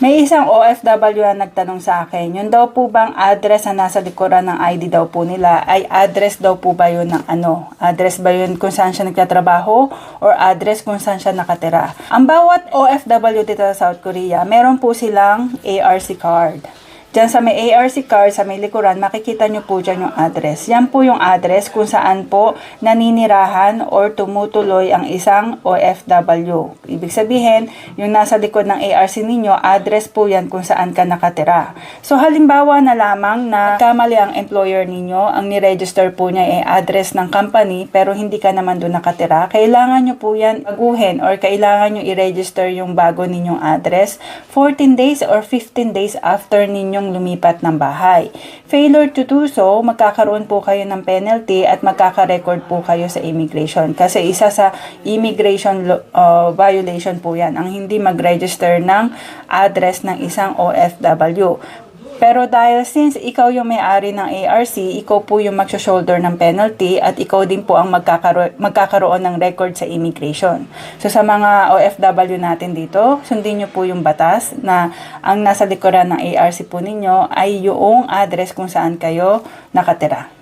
May isang OFW na nagtanong sa akin, yun daw po bang address na nasa likuran ng ID daw po nila ay address daw po ba yun ng ano? Address ba yun kung saan siya nagtatrabaho or address kung saan siya nakatira? Ang bawat OFW dito sa South Korea, meron po silang ARC card. Diyan sa may ARC card, sa may likuran, makikita nyo po dyan yung address. Yan po yung address kung saan po naninirahan or tumutuloy ang isang OFW. Ibig sabihin, yung nasa likod ng ARC ninyo, address po yan kung saan ka nakatira. So halimbawa na lamang na kamali ang employer ninyo, ang niregister po niya ay address ng company pero hindi ka naman doon nakatira, kailangan nyo po yan baguhin or kailangan nyo i-register yung bago ninyong address 14 days or 15 days after ninyong lumipat ng bahay. Failure to do so, magkakaroon po kayo ng penalty at magkaka-record po kayo sa immigration. Kasi isa sa immigration uh, violation po yan, ang hindi mag-register ng address ng isang OFW. Pero dahil since ikaw yung may-ari ng ARC, ikaw po yung magsho-shoulder ng penalty at ikaw din po ang magkakaro- magkakaroon ng record sa immigration. So sa mga OFW natin dito, sundin nyo po yung batas na ang nasa likuran ng ARC po ninyo ay yung address kung saan kayo nakatira.